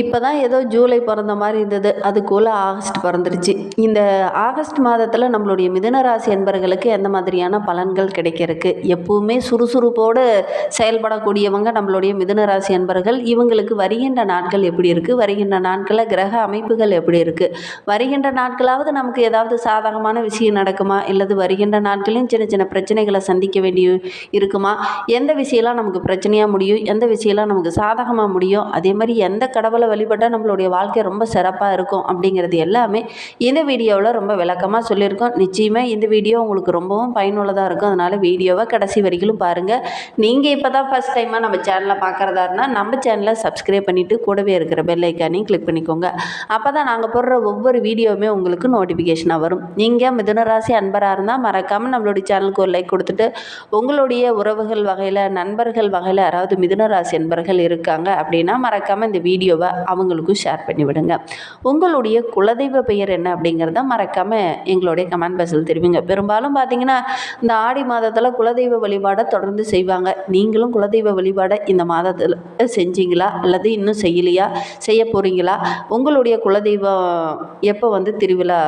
இப்போ தான் ஏதோ ஜூலை பிறந்த மாதிரி இருந்தது. அதுக்குள்ளே ஆகஸ்ட் பிறந்துருச்சு. இந்த ஆகஸ்ட் மாதத்தில் நம்மளுடைய மிதனராசி என்பர்களுக்கு எந்த மாதிரியான பலன்கள் கிடைக்கிறதுக்கு? எப்பவுமே சுறுசுறுப்போடு செயல்படக்கூடியவங்க நம்மளுடைய மிதனராசி என்பர்கள் இவங்களுக்கு வருகின்ற நாட்கள் எப்படி இருக்குது வருகின்ற நாட்களில் கிரக அமைப்புகள் எப்படி இருக்குது வருகின்ற நாட்களாவது நமக்கு ஏதாவது சாதகமான விஷயம் நடக்குமா? இல்லது வருகின்ற நாட்களையும் சின்ன சின்ன பிரச்சனைகளை சந்திக்க வேண்டிய இருக்குமா? எந்த விஷயம்லாம் நமக்கு பிரச்சனையாக முடியும்? எந்த விஷயம்லாம் நமக்கு சாதகமாக முடியும்? அதே மாதிரி எந்த கடவுள் வழிபட்டால் நம்மளுடைய வாழ்க்கை ரொம்ப சிறப்பாக இருக்கும் அப்படிங்கிறது எல்லாமே இந்த வீடியோவில் ரொம்ப விளக்கமாக சொல்லியிருக்கோம். நிச்சயமாக இந்த வீடியோ உங்களுக்கு ரொம்பவும் பயனுள்ளதாக இருக்கும். அதனால் வீடியோவை கடைசி வரைக்கும் பாருங்கள் நீங்கள் இப்போ தான் ஃபஸ்ட் டைமாக நம்ம சேனலை பார்க்குறதா இருந்தால் நம்ம சேனலை சப்ஸ்கிரைப் பண்ணிவிட்டு கூடவே இருக்கிற பெல் ஐக்கானையும் கிளிக் பண்ணிக்கோங்க. அப்போ தான் நாங்கள் போடுற ஒவ்வொரு வீடியோவுமே உங்களுக்கு நோட்டிஃபிகேஷனாக வரும். நீங்கள் மிதுனராசி அன்பராக இருந்தால் மறக்காமல் நம்மளுடைய சேனலுக்கு ஒரு லைக் கொடுத்துட்டு உங்களுடைய உறவுகள் வகையில் நண்பர்கள் வகையில் யாராவது மிதுனராசி அன்பர்கள் இருக்காங்க அப்படின்னா மறக்காமல் இந்த வீடியோவை அவங்களுக்கும் ஷேர் பண்ணி விடுங்க. உங்களுடைய குலதெய்வ பெயர் என்ன அப்படிங்கிறத மறக்காமல் எங்களுடைய கமெண்ட் பாக்ஸில் தெரிவிங்க. பெரும்பாலும் பார்த்தீங்கன்னா இந்த ஆடி மாதத்தில் குலதெய்வ வழிபாடை தொடர்ந்து செய்வாங்க. நீங்களும் குலதெய்வ வழிபாடை இந்த மாதத்தில் செஞ்சீங்களா? அல்லது இன்னும் செய்யலையா? செய்ய போகிறீங்களா உங்களுடைய குலதெய்வம் எப்போ வந்து திருவிழா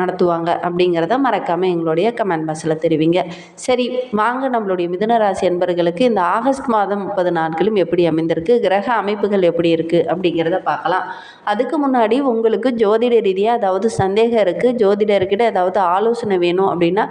நடத்துவாங்க அப்படிங்கிறத மறக்காமல் எங்களுடைய கமெண்ட் பாக்ஸில் தெரிவிங்க. சரி வாங்க நம்மளுடைய மிதுனராசி அன்பர்களுக்கு இந்த ஆகஸ்ட் மாதம் முப்பது நாட்களும் எப்படி அமைந்திருக்கு? கிரக அமைப்புகள் எப்படி இருக்குது அப்படிங்கிறத பார்க்கலாம். அதுக்கு முன்னாடி உங்களுக்கு ஜோதிட ரீதியாக அதாவது சந்தேகம் இருக்குது ஜோதிடர்கிட்ட ஏதாவது ஆலோசனை வேணும் அப்படின்னா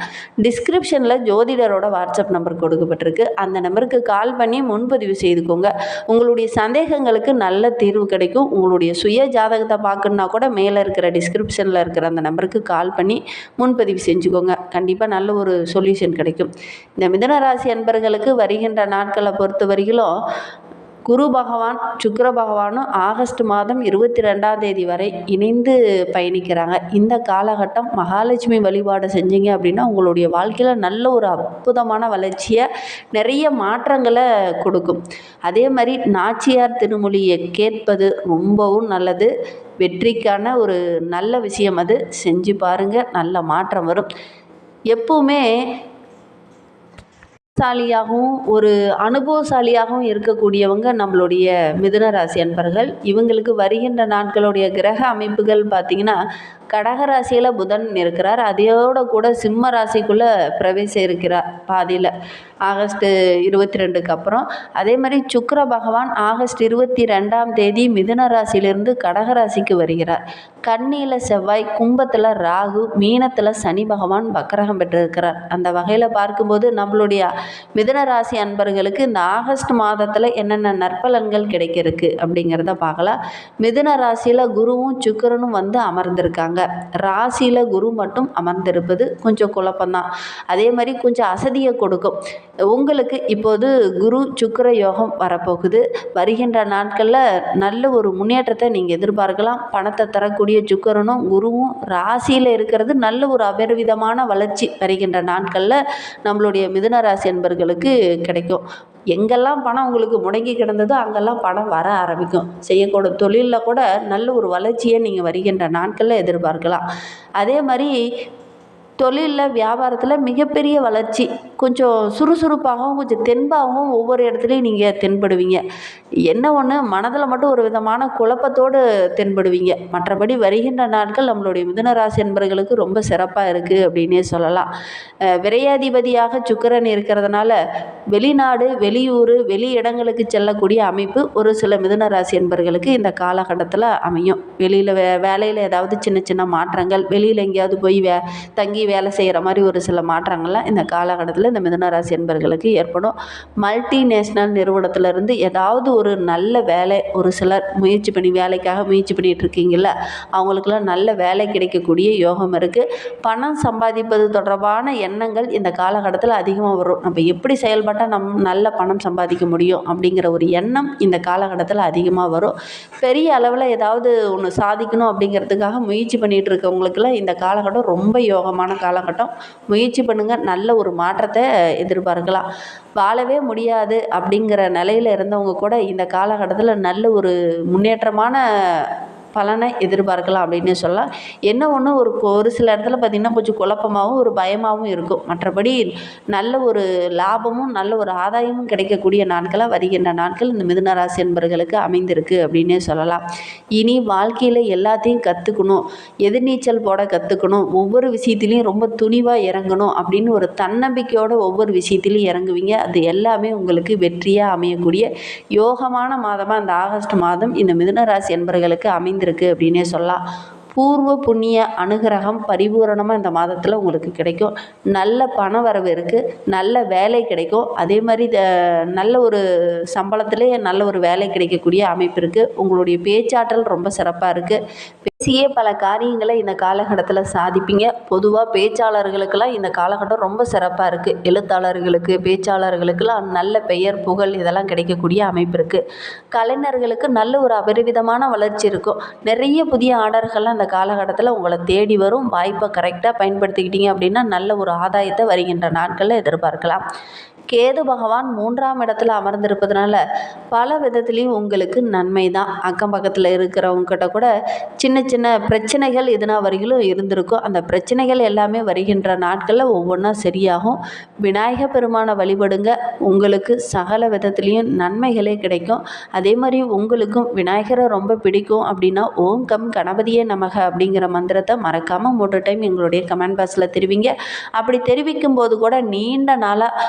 டிஸ்கிரிப்ஷனில் ஜோதிடரோட வாட்ஸ்அப் நம்பர் கொடுக்கப்பட்டிருக்கு. அந்த நம்பருக்கு கால் பண்ணி முன்பதிவு செய்துக்கோங்க. உங்களுடைய சந்தேகங்களுக்கு நல்ல தீர்வு கிடைக்கும். உங்களுடைய சுய ஜாதகத்தை பார்க்கணுன்னா கூட மேலே இருக்கிற டிஸ்கிரிப்ஷனில் இருக்கிற அந்த நம்பருக்கு கால் பண்ணி முன்பதிவு செஞ்சுக்கோங்க. கண்டிப்பாக நல்ல ஒரு சொல்யூஷன் கிடைக்கும். இந்த மிதன ராசி அன்பர்களுக்கு வருகின்ற நாட்களை பொறுத்த வரையிலும் குரு பகவான் சுக்கர பகவானும் ஆகஸ்ட் மாதம் இருபத்தி ரெண்டாம் தேதி வரை இணைந்து பயணிக்கிறாங்க. இந்த காலகட்டம் மகாலட்சுமி வழிபாடு செஞ்சீங்க அப்படின்னா உங்களுடைய வாழ்க்கையில் நல்ல ஒரு அற்புதமான வளர்ச்சியை நிறைய மாற்றங்களை கொடுக்கும். அதே மாதிரி நாச்சியார் திருமொழியை கேட்பது ரொம்பவும் நல்லது. வெற்றிக்கான ஒரு நல்ல விஷயம் அது. செஞ்சு பாருங்கள் நல்ல மாற்றம் வரும். எப்பவுமே சாலியாகவும் ஒரு அனுபவசாலியாகவும் இருக்கக்கூடியவங்க நம்மளுடைய மிதுன ராசி அன்பர்கள். இவங்களுக்கு வருகின்ற நாட்களுடைய கிரக அமைப்புகள் பார்த்திங்கன்னா கடகராசியில் புதன் இருக்கிறார். அதையோட கூட சிம்ம ராசிக்குள்ளே பிரவேசம் இருக்கிறார் பாதியில். ஆகஸ்ட்டு இருபத்தி ரெண்டுக்கு அப்புறம். அதே மாதிரி சுக்கர பகவான் ஆகஸ்ட் இருபத்தி ரெண்டாம் தேதி மிதுன ராசியிலிருந்து கடகராசிக்கு வருகிறார். கன்னியில் செவ்வாய் கும்பத்தில் ராகு மீனத்தில் சனி பகவான் வக்கரகம் பெற்றிருக்கிறார். அந்த வகையில் பார்க்கும்போது நம்மளுடைய மிதுன ராசி அன்பர்களுக்கு இந்த ஆகஸ்ட் மாதத்தில் என்னென்ன நற்பலன்கள் கிடைக்கிறதுக்கு அப்படிங்கிறத பார்க்கலாம். மிதுன ராசியில் குருவும் சுக்கரனும் வந்து அமர்ந்திருக்காங்க. ராசியில் குரு மட்டும் அமர்ந்திருப்பது கொஞ்சம் குழப்பம்தான். அதே மாதிரி கொஞ்சம் அசதியை கொடுக்கும். உங்களுக்கு இப்போது குரு சுக்கர யோகம் வரப்போகுது. வருகின்ற நாட்களில் நல்ல ஒரு முன்னேற்றத்தை நீங்கள் எதிர்பார்க்கலாம். பணத்தை தரக்கூடிய சுக்கரனும் குருவும் ராசியில் இருக்கிறது நல்ல ஒரு அபரிவிதமான வளர்ச்சி வருகின்ற நாட்களில் நம்மளுடைய மிதுன ராசி என்பர்களுக்கு கிடைக்கும். எங்கெல்லாம் பணம் உங்களுக்கு முடங்கி கிடந்ததோ அங்கெல்லாம் பணம் வர ஆரம்பிக்கும். செய்யக்கூடும். தொழிலில் கூட நல்ல ஒரு வளர்ச்சியை நீங்கள் வருகின்ற நாட்களில் எதிர்பார்க்கலாம். அதே மாதிரி தொழிலில் வியாபாரத்தில் மிகப்பெரிய வளர்ச்சி. கொஞ்சம் சுறுசுறுப்பாகவும் கொஞ்சம் தென்பாகவும் ஒவ்வொரு இடத்துலையும் நீங்கள் தென்படுவீங்க. என்ன ஒன்று மனதில் மட்டும் ஒரு விதமான குழப்பத்தோடு தென்படுவீங்க. மற்றபடி வருகின்ற நாட்கள் நம்மளுடைய மிதுன ராசி என்பர்களுக்கு ரொம்ப சிறப்பாக இருக்குது அப்படின்னே சொல்லலாம். விரையாதிபதியாக சுக்கிரன் இருக்கிறதுனால வெளிநாடு வெளியூர் வெளி இடங்களுக்கு செல்லக்கூடிய அமைப்பு ஒரு சில மிதுன ராசி என்பர்களுக்கு இந்த காலகட்டத்தில் அமையும். வெளியில் வே வேலையில் ஏதாவது சின்ன சின்ன மாற்றங்கள் வெளியில் எங்கேயாவது போய் வே தங்கி வேலை செய்கிற மாதிரி ஒரு சில மாற்றங்கள்லாம் இந்த காலகட்டத்தில் இந்த மிதனராசி என்பர்களுக்கு ஏற்படும். மல்டிநேஷ்னல் நிறுவனத்திலிருந்து ஏதாவது ஒரு நல்ல வேலை ஒரு சிலர் முயற்சி பண்ணி வேலைக்காக முயற்சி பண்ணிகிட்டு இருக்கீங்கள அவங்களுக்கெல்லாம் நல்ல வேலை கிடைக்கக்கூடிய யோகம் இருக்குது பணம் சம்பாதிப்பது தொடர்பான எண்ணங்கள் இந்த காலகட்டத்தில் அதிகமாக வரும். நம்ம எப்படி செயல்பட்டால் நம் நல்ல பணம் சம்பாதிக்க முடியும் அப்படிங்கிற ஒரு எண்ணம் இந்த காலகட்டத்தில் அதிகமாக வரும். பெரிய அளவில் ஏதாவது ஒன்று சாதிக்கணும் அப்படிங்கிறதுக்காக முயற்சி பண்ணிகிட்டு இருக்கவங்களுக்கெல்லாம் இந்த காலகட்டம் ரொம்ப யோகமான காலகட்டம். முயற்சி பண்ணுங்கள் நல்ல ஒரு மாற்றத்தை எதிர்பார்க்கலாம் வாழவே முடியாது அப்படிங்கிற நிலையில் இருந்தவங்க கூட இந்த காலகட்டத்தில் நல்ல ஒரு முன்னேற்றமான பலனை எதிர்பார்க்கலாம் அப்படின்னு சொல்லலாம் என்ன ஒன்று ஒரு ஒரு சில இடத்துல பார்த்திங்கன்னா கொஞ்சம் குழப்பமாகவும் ஒரு பயமாகவும் இருக்கும். மற்றபடி நல்ல ஒரு லாபமும் நல்ல ஒரு ஆதாயமும் கிடைக்கக்கூடிய நாட்களாக வருகின்ற நாட்கள் இந்த மிதுனராசி என்பர்களுக்கு அமைந்திருக்கு அப்படின்னே சொல்லலாம். இனி வாழ்க்கையில் எல்லாத்தையும் கற்றுக்கணும் எதிர்நீச்சல் போட கற்றுக்கணும் ஒவ்வொரு விஷயத்துலையும் ரொம்ப துணிவாக இறங்கணும் அப்படின்னு ஒரு தன்னம்பிக்கையோட ஒவ்வொரு விஷயத்துலையும் இறங்குவீங்க. அது எல்லாமே உங்களுக்கு வெற்றியாக அமையக்கூடிய யோகமான மாதமாக அந்த ஆகஸ்ட் மாதம் இந்த மிதுனராசி என்பர்களுக்கு அமைந்திருக்கு. அப்படின்னே சொல்லலாம். பூர்வ புண்ணிய அனுகிரகம் பரிபூரணமாக இந்த மாதத்தில் உங்களுக்கு கிடைக்கும். நல்ல பண வரவு இருக்குது நல்ல வேலை கிடைக்கும். அதே மாதிரி த- நல்ல ஒரு சம்பளத்திலே நல்ல ஒரு வேலை கிடைக்கக்கூடிய அமைப்பு இருக்குது உங்களுடைய பேச்சாற்றல் ரொம்ப சிறப்பாக இருக்குது பேசியே பல காரியங்களை இந்த காலகட்டத்தில் சாதிப்பீங்க. பொதுவாக பேச்சாளர்களுக்கெல்லாம் இந்த காலகட்டம் ரொம்ப சிறப்பாக இருக்குது எழுத்தாளர்களுக்கு பேச்சாளர்களுக்கெல்லாம் நல்ல பெயர் புகழ் இதெல்லாம் கிடைக்கக்கூடிய அமைப்பு இருக்குது கலைஞர்களுக்கு நல்ல ஒரு அபரிவிதமான வளர்ச்சி இருக்கும். நிறைய புதிய ஆர்டர்கள்லாம் இந்த காலகட்டத்தில் உங்களை தேடி வரும். வாய்ப்பை கரெக்டாக பயன்படுத்திக்கிட்டீங்க அப்படின்னா நல்ல ஒரு ஆதாயத்தை வருகின்ற நாட்களில் எதிர்பார்க்கலாம். கேது பகவான் மூன்றாம் இடத்துல அமர்ந்திருப்பதனால பல விதத்துலேயும் உங்களுக்கு நன்மை தான் அக்கம் பக்கத்தில் இருக்கிறவங்ககிட்ட கூட சின்ன சின்ன பிரச்சனைகள் இதுனா வரையிலும் இருந்திருக்கும். அந்த பிரச்சனைகள் எல்லாமே வருகின்ற நாட்களில் ஒவ்வொன்றா சரியாகும். விநாயக பெருமானை வழிபடுங்க. உங்களுக்கு சகல விதத்துலேயும் நன்மைகளே கிடைக்கும். அதே மாதிரி உங்களுக்கும் விநாயகரை ரொம்ப பிடிக்கும் அப்படின்னா ஓம் கம் கணபதியே நமக அப்படிங்கிற மந்திரத்தை மறக்காமல் மூன்று டைம் எங்களுடைய கமெண்ட் பாக்ஸில் தெரிவிங்க. அப்படி தெரிவிக்கும் போது கூட நீண்ட நாளாக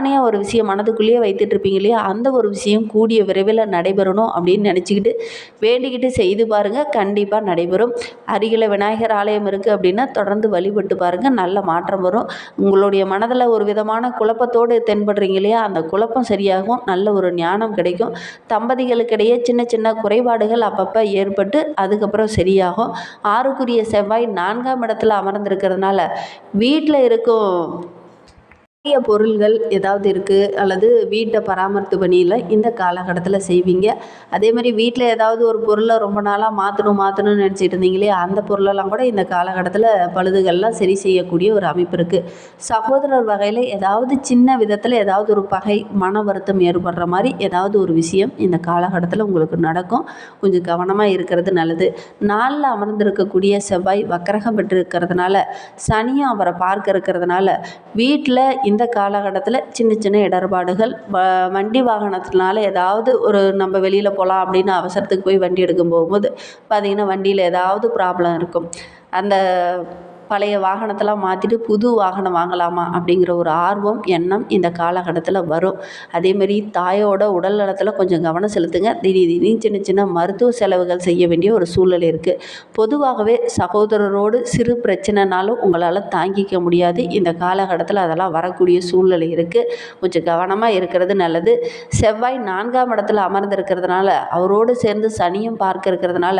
பிரார்த்தனையாக ஒரு விஷயம் மனதுக்குள்ளேயே வைத்துட்டு இருப்பீங்க இல்லையா? அந்த ஒரு விஷயம் கூடிய விரைவில் நடைபெறணும் அப்படின்னு நினச்சிக்கிட்டு வேண்டிக்கிட்டு செய்து பாருங்கள் கண்டிப்பாக நடைபெறும். அருகில் விநாயகர் ஆலயம் இருக்குது அப்படின்னா தொடர்ந்து வழிபட்டு பாருங்கள் நல்ல மாற்றம் வரும். உங்களுடைய மனதில் ஒரு விதமான குழப்பத்தோடு தென்படுறீங்க இல்லையா? அந்த குழப்பம் சரியாகும். நல்ல ஒரு ஞானம் கிடைக்கும். தம்பதிகளுக்கிடையே சின்ன சின்ன குறைபாடுகள் அப்பப்போ ஏற்பட்டு அதுக்கப்புறம் சரியாகும். ஆறுக்குரிய செவ்வாய் நான்காம் இடத்துல அமர்ந்திருக்கிறதுனால வீட்டில் இருக்கும் நிறைய பொருள்கள் ஏதாவது இருக்குது அல்லது வீட்டை பராமரித்து பணியில் இந்த காலகட்டத்தில் செய்வீங்க. அதே மாதிரி வீட்டில் ஏதாவது ஒரு பொருளை ரொம்ப நாளாக மாற்றணும் மாற்றணும்னு நினச்சிட்டு இருந்தீங்களே அந்த பொருளெல்லாம் கூட இந்த காலகட்டத்தில் பழுதுகள்லாம் சரி செய்யக்கூடிய ஒரு அமைப்பு இருக்குது சகோதரர் வகையில் ஏதாவது சின்ன விதத்தில் ஏதாவது ஒரு பகை மன வருத்தம் ஏற்படுற மாதிரி ஏதாவது ஒரு விஷயம் இந்த காலகட்டத்தில் உங்களுக்கு நடக்கும். கொஞ்சம் கவனமாக இருக்கிறது நல்லது. நாளில் அமர்ந்திருக்கக்கூடிய செவ்வாய் வக்கரகம் பெற்றிருக்கிறதுனால சனியும் அவரை பார்க்க இருக்கிறதுனால வீட்டில் இந்த காலகட்டத்தில் சின்ன சின்ன இடர்பாடுகள் வ வண்டி வாகனத்தினால ஏதாவது ஒரு நம்ம வெளியில் போகலாம் அப்படின்னு அவசரத்துக்கு போய் வண்டி எடுக்கும் போகும்போது பார்த்திங்கன்னா வண்டியில் ஏதாவது ப்ராப்ளம் இருக்கும். அந்த பழைய வாகனத்தெல்லாம் மாற்றிட்டு புது வாகனம் வாங்கலாமா அப்படிங்கிற ஒரு ஆர்வம் எண்ணம் இந்த காலகட்டத்தில் வரும். அதேமாரி தாயோட உடல் நலத்தில் கொஞ்சம் கவனம் செலுத்துங்க. திடீர் திடீர்னு சின்ன சின்ன மருத்துவ செலவுகள் செய்ய வேண்டிய ஒரு சூழ்நிலை இருக்குது பொதுவாகவே சகோதரரோடு சிறு பிரச்சனைனாலும் உங்களால் தாங்கிக்க முடியாது. இந்த காலகட்டத்தில் அதெல்லாம் வரக்கூடிய சூழ்நிலை இருக்குது கொஞ்சம் கவனமாக இருக்கிறது நல்லது. செவ்வாய் நான்காம் இடத்துல அமர்ந்திருக்கிறதுனால அவரோடு சேர்ந்து சனியும் பார்க்க இருக்கிறதுனால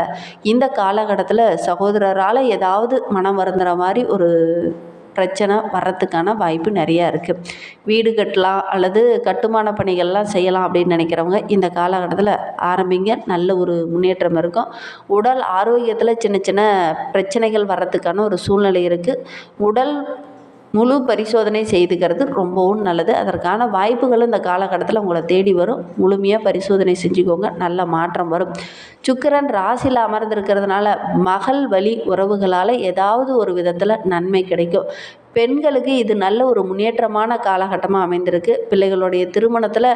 இந்த காலகட்டத்தில் சகோதரரால் ஏதாவது மனம் வருந்துற மாதிரி ஒரு பிரச்சனை வர்றதுக்கான வாய்ப்பு நிறையா இருக்குது வீடு கட்டலாம் அல்லது கட்டுமான பணிகள்லாம் செய்யலாம் அப்படின்னு நினைக்கிறவங்க இந்த காலகட்டத்தில் ஆரம்பிங்க. நல்ல ஒரு முன்னேற்றம் இருக்கும். உடல் ஆரோக்கியத்தில் சின்ன சின்ன பிரச்சனைகள் வர்றதுக்கான ஒரு சூழ்நிலை இருக்குது உடல் முழு பரிசோதனை செய்துக்கிறது ரொம்பவும் நல்லது. அதற்கான வாய்ப்புகளும் இந்த காலகட்டத்தில் உங்களை தேடி வரும். முழுமையாக பரிசோதனை செஞ்சுக்கோங்க. நல்ல மாற்றம் வரும். சுக்கிரன் ராசியில் அமர்ந்திருக்கிறதுனால மகள் வழி உறவுகளால் ஏதாவது ஒரு விதத்தில் நன்மை கிடைக்கும். பெண்களுக்கு இது நல்ல ஒரு முன்னேற்றமான காலகட்டமாக அமைந்திருக்கு. பிள்ளைகளுடைய திருமணத்தில்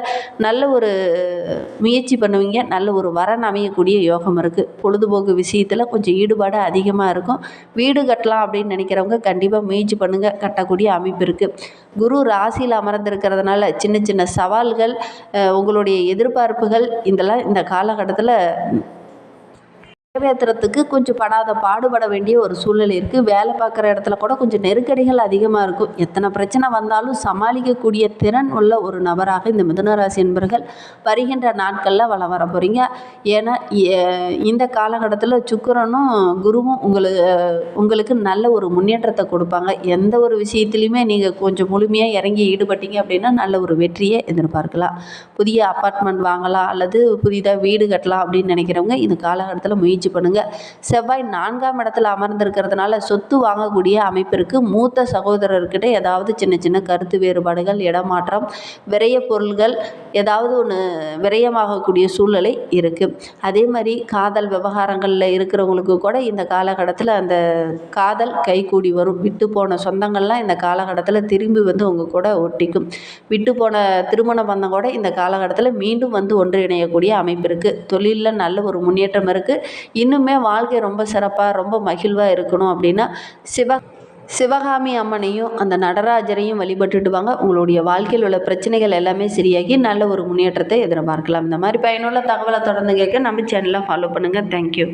நல்ல ஒரு முயற்சி பண்ணுவீங்க. நல்ல ஒரு வரன் அமையக்கூடிய யோகம் இருக்குது பொழுதுபோக்கு விஷயத்தில் கொஞ்சம் ஈடுபாடு அதிகமாக இருக்கும். வீடு கட்டலாம் அப்படின்னு நினைக்கிறவங்க கண்டிப்பாக முயற்சி பண்ணுங்கள் கட்டக்கூடிய அமைப்பு இருக்குது குரு ராசியில் அமர்ந்திருக்கிறதுனால சின்ன சின்ன சவால்கள் உங்களுடைய எதிர்பார்ப்புகள் இதெல்லாம் இந்த காலகட்டத்தில் நிறைவேற்றுறதுக்கு கொஞ்சம் படாத பாடுபட வேண்டிய ஒரு சூழ்நிலை இருக்குது வேலை பார்க்குற இடத்துல கூட கொஞ்சம் நெருக்கடிகள் அதிகமாக இருக்கும். எத்தனை பிரச்சனை வந்தாலும் சமாளிக்கக்கூடிய திறன் உள்ள ஒரு நபராக இந்த மிதுனராசி என்பர்கள் வருகின்ற நாட்களில் வள வர போகிறீங்க ஏன்னா இந்த காலகட்டத்தில் சுக்கரனும் குருவும் உங்களுக்கு உங்களுக்கு நல்ல ஒரு முன்னேற்றத்தை கொடுப்பாங்க. எந்த ஒரு விஷயத்துலையுமே நீங்கள் கொஞ்சம் முழுமையாக இறங்கி ஈடுபட்டீங்க அப்படின்னா நல்ல ஒரு வெற்றியை எதிர்பார்க்கலாம். புதிய அப்பார்ட்மெண்ட் வாங்கலாம் அல்லது புதிதாக வீடு கட்டலாம் அப்படின்னு நினைக்கிறவங்க இந்த காலகட்டத்தில் முயற்சி முயற்சி பண்ணுங்கள் செவ்வாய் நான்காம் இடத்துல அமர்ந்திருக்கிறதுனால சொத்து வாங்கக்கூடிய அமைப்பிற்கு மூத்த சகோதரர்கிட்ட ஏதாவது சின்ன சின்ன கருத்து வேறுபாடுகள் இடமாற்றம் விரைய பொருள்கள் ஏதாவது ஒன்று விரயமாகக்கூடிய சூழ்நிலை இருக்குது அதே மாதிரி காதல் விவகாரங்களில் இருக்கிறவங்களுக்கு கூட இந்த காலகட்டத்தில் அந்த காதல் கைகூடி வரும். விட்டு போன சொந்தங்கள்லாம் இந்த காலகட்டத்தில் திரும்பி வந்து உங்கள் கூட ஒட்டிக்கும். விட்டு போன திருமண பந்தம் கூட இந்த காலகட்டத்தில் மீண்டும் வந்து ஒன்றிணையக்கூடிய அமைப்பு இருக்குது தொழிலில் நல்ல ஒரு முன்னேற்றம் இருக்குது இன்னுமே வாழ்க்கை ரொம்ப சிறப்பாக ரொம்ப மகிழ்வாக இருக்கணும் அப்படின்னா சிவ சிவகாமி அம்மனையும் அந்த நடராஜரையும் வழிபட்டுட்டு வாங்க உங்களுடைய வாழ்க்கையில் உள்ள பிரச்சனைகள் எல்லாமே சரியாகி நல்ல ஒரு முன்னேற்றத்தை எதிர்பார்க்கலாம். இந்த மாதிரி பயனுள்ள தகவலை தொடர்ந்து கேட்க நம்ம சேனலை ஃபாலோ பண்ணுங்கள் தேங்க்யூ